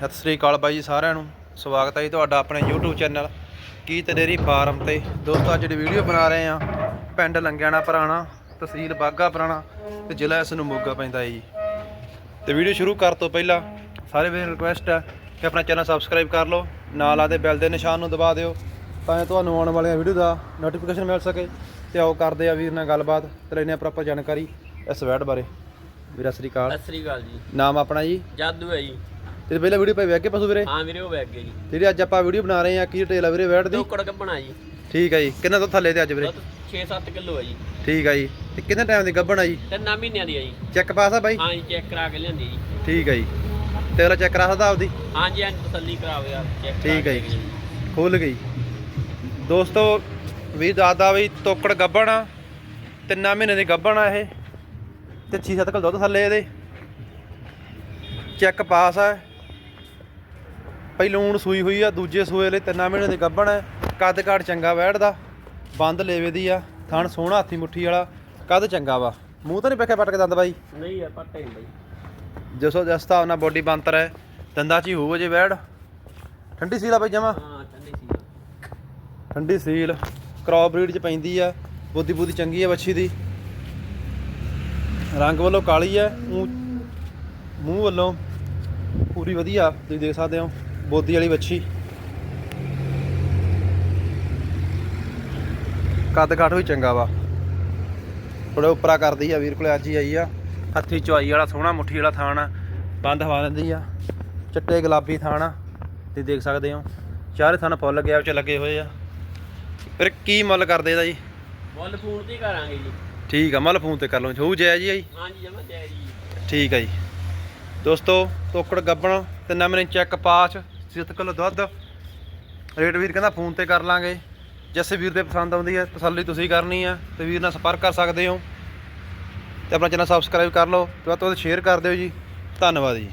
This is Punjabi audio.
ਸਤਿ ਸ੍ਰੀ ਅਕਾਲ ਬਾਈ ਜੀ ਸਾਰਿਆਂ ਨੂੰ। ਸਵਾਗਤ ਹੈ ਜੀ ਤੁਹਾਡਾ ਆਪਣੇ YouTube ਚੈਨਲ ਕੀ ਤੇ ਡੇਰੀ ਫਾਰਮ ਤੇ। ਦੋਸਤੋ ਅੱਜ ਜਿਹੜੀ ਵੀਡੀਓ ਬਣਾ ਰਹੇ ਆ ਪਿੰਡ ਲੰਗਿਆਣਾ ਪੁਰਾਣਾ ਤਹਿਸੀਲ ਬਾਗਾ ਪੁਰਾਣਾ ਤੇ ਜ਼ਿਲ੍ਹਾ ਇਸ ਨੂੰ ਮੋਗਾ ਪੈਂਦਾ ਹੈ ਜੀ। ਤੇ ਵੀਡੀਓ ਸ਼ੁਰੂ ਕਰ ਤੋਂ ਪਹਿਲਾਂ ਸਾਰੇ ਵੀਰਾਂ ਰਿਕੁਐਸਟ ਹੈ ਕਿ ਆਪਣਾ ਚੈਨਲ ਸਬਸਕ੍ਰਾਈਬ ਕਰ ਲਓ ਨਾਲ ਆਦੇ ਬੈਲ ਦੇ ਨਿਸ਼ਾਨ ਨੂੰ ਦਬਾ ਦਿਓ ਤਾਂ ਜੋ ਤੁਹਾਨੂੰ ਆਉਣ ਵਾਲੀਆਂ ਵੀਡੀਓ ਦਾ ਨੋਟੀਫਿਕੇਸ਼ਨ ਮਿਲ ਸਕੇ ਤੇ ਆਓ ਕਰਦੇ ਆ ਵੀਰ ਨਾਲ ਗੱਲਬਾਤ ਤੇ ਲੈਨੇ ਆ ਪ੍ਰੋਪਰ ਜਾਣਕਾਰੀ ਇਸ ਵੈਡ ਬਾਰੇ। ਵੀਰਾ ਸ੍ਰੀ ਅਕਾਲ। ਸਤਿ ਸ੍ਰੀ ਅਕਾਲ ਜੀ। ਨਾਮ ਆਪਣਾ ਜੀ? ਜਾਦੂ ਹੈ ਜੀ। ਤੇ ਪਹਿਲਾਂ ਵੀਡੀਓ ਪਈ ਵੇਖ ਕੇ ਪਸ਼ੂ ਵੀਰੇ? ਹਾਂ ਵੀਰੇ ਉਹ ਵੈਗ ਗਏ ਜੀ। ਜਿਹੜੀ ਅੱਜ ਆਪਾਂ ਵੀਡੀਓ ਬਣਾ ਰਹੇ ਆ ਕੀ ਡਿਟੇਲ ਆ ਵੀਰੇ ਵੈਟ ਦੀ? ਟੋਕੜ ਕੱਪਣਾ ਜੀ। ਠੀਕ ਹੈ ਜੀ। ਕਿੰਨਾ ਤੋਂ ਥੱਲੇ ਤੇ ਅੱਜ ਵੀਰੇ? ਦੁੱਧ 6-7 ਕਿਲੋ ਹੈ ਜੀ। ਠੀਕ ਹੈ ਜੀ। ਤੇ ਕਿੰਨੇ ਟਾਈਮ ਦੀ ਗੱਭਣ ਆ ਜੀ? ਤਿੰਨਾਂ ਮਹੀਨਿਆਂ ਦੀ ਹੈ ਜੀ। ਚੈੱਕ ਪਾਸ ਆ ਬਾਈ? ਹਾਂ ਜੀ ਚੈੱਕ ਕਰਾ ਕੇ ਲਿਆਂਦੀ ਜੀ। ਠੀਕ ਹੈ ਜੀ। ਤੇ ਅਗਲਾ ਚੈੱਕ ਕਰਾ ਸਕਦਾ ਆਪਦੀ? ਹਾਂ ਜੀ ਹਾਂ ਤਸੱਲੀ ਕਰਾਓ ਯਾਰ ਚੈੱਕ ਠੀਕ ਹੈ ਜੀ। ਖੁੱਲ ਗਈ। ਦੋਸਤੋ ਵੀ ਦਾਦਾ ਵੀ ਤੋਕੜ ਗੱਭਣ ਆ ਤਿੰਨਾਂ ਮਹੀਨੇ ਦੀ ਗੱਭਣ ਆ ਇਹ। ਤੇ 6-7 ਕਿਲੋ ਦੁੱਧ ਥੱਲੇ ਇਹਦੇ। ਚੈੱਕ ਪਾਸ ਆ। ਪਹਿਲੂਣ ਸੂਈ ਹੋਈ ਆ ਦੂਜੇ ਸੂਏ ਲਈ ਤਿੰਨਾਂ ਮਹੀਨੇ ਦੀ ਗੱਭਣ ਹੈ ਕੱਦ ਕਾਠ ਚੰਗਾ ਬੈਠਦਾ ਬੰਦ ਲੇਵੇ ਦੀ ਆ ਥਣ ਸੋਹਣਾ ਹੱਥੀ ਮੁੱਠੀ ਵਾਲਾ ਕੱਦ ਚੰਗਾ ਵਾ। ਮੂੰਹ ਤਾਂ ਨਹੀਂ ਪੱਕੇ ਪਟਕ ਦੰਦ ਬਾਈ? ਨਹੀਂ ਆ ਪੱਟੇ ਨਹੀਂ ਬਾਈ। ਜਿਸੋ ਜਿਸ ਹਿਸਾਬ ਨਾਲ ਬੋਡੀ ਬੰਤਰ ਹੈ ਦੰਦਾਂ 'ਚ ਹੀ ਹੋਊ ਜੇ ਬੈੜ ਠੰਡੀ ਸੀਲ ਆ ਬਾਈ ਜਮਾ? ਹਾਂ ਠੰਡੀ ਠੰਡੀ ਸੀਲ ਕ੍ਰੌਪ ਬਰੀਡ 'ਚ ਪੈਂਦੀ ਆ ਬੋਦੀ ਬੋਦੀ ਚੰਗੀ ਆ ਵੱਛੀ ਦੀ। ਰੰਗ ਵੱਲੋਂ ਕਾਲੀ ਆ ਊਂ ਮੂੰਹ ਵੱਲੋਂ ਪੂਰੀ ਵਧੀਆ ਤੁਸੀਂ ਦੇਖ ਸਕਦੇ ਹੋ। ਬੋਦੀ ਵਾਲੀ ਵੱਛੀ। ਕੱਦ ਕਾਠ ਵੀ ਚੰਗਾ ਵਾ। ਥੋੜਾ ਉੱਪਰਾ ਕਰਦੀ ਆ ਵੀਰ ਕੋਲੇ ਅੱਜ ਹੀ ਆਈ ਆ। ਹੱਥੀ ਚੁਆਈ ਵਾਲਾ ਸੋਹਣਾ ਮੁੱਠੀ ਵਾਲਾ ਥਾਣ ਆ। ਬੰਦ ਹਵਾ ਲੈਂਦੀ ਆ। ਚਿੱਟੇ ਗੁਲਾਬੀ ਥਾਣ ਆ। ਤੁਸੀਂ ਦੇਖ ਸਕਦੇ ਹੋ। ਚਾਰੇ ਥਾਣ ਫੁੱਲ ਗਿਆ ਵਿੱਚ ਲੱਗੇ ਹੋਏ ਆ। ਫਿਰ ਕੀ ਮੁੱਲ ਕਰਦੇ ਇਹਦਾ ਜੀ? ਮੁੱਲ ਫੋਨ ਤੇ ਕਰਾਂਗੇ ਜੀ। ਠੀਕ ਆ ਮੁੱਲ ਫੋਨ ਤੇ ਕਰ ਲਓ। ਹੋਊ ਜੈ ਜੀ ਹਾਂ ਜੀ? ਜਮਾ ਜੈ ਜੀ। ਠੀਕ ਹੈ ਜੀ। ਦੋਸਤੋ ਤੋਕੜ ਗੱਬਣ ਤੇ ਨੰਬਰ ਚੈੱਕ ਪਾਸ। 7 ਕਿਲੋ ਦੁੱਧ। ਰੇਟ ਵੀਰ ਕਹਿੰਦਾ ਫੋਨ ਤੇ ਕਰ ਲਾਂਗੇ। ਜਿਸ ਵੀਰ ਦੇ ਪਸੰਦ ਆਉਂਦੀ ਹੈ, ਤਸੱਲੀ ਤੁਸੀਂ ਕਰਨੀ ਆ ਤੇ ਵੀਰ ਨਾਲ ਸੰਪਰਕ ਕਰ ਸਕਦੇ ਹੋ। ਤੇ ਆਪਣਾ ਚੈਨਲ ਸਬਸਕ੍ਰਾਈਬ ਕਰ ਲਓ ਤੇ ਵੱਧ ਤੋਂ ਵੱਧ ਸ਼ੇਅਰ ਕਰ ਦਿਓ ਜੀ। ਧੰਨਵਾਦ ਜੀ।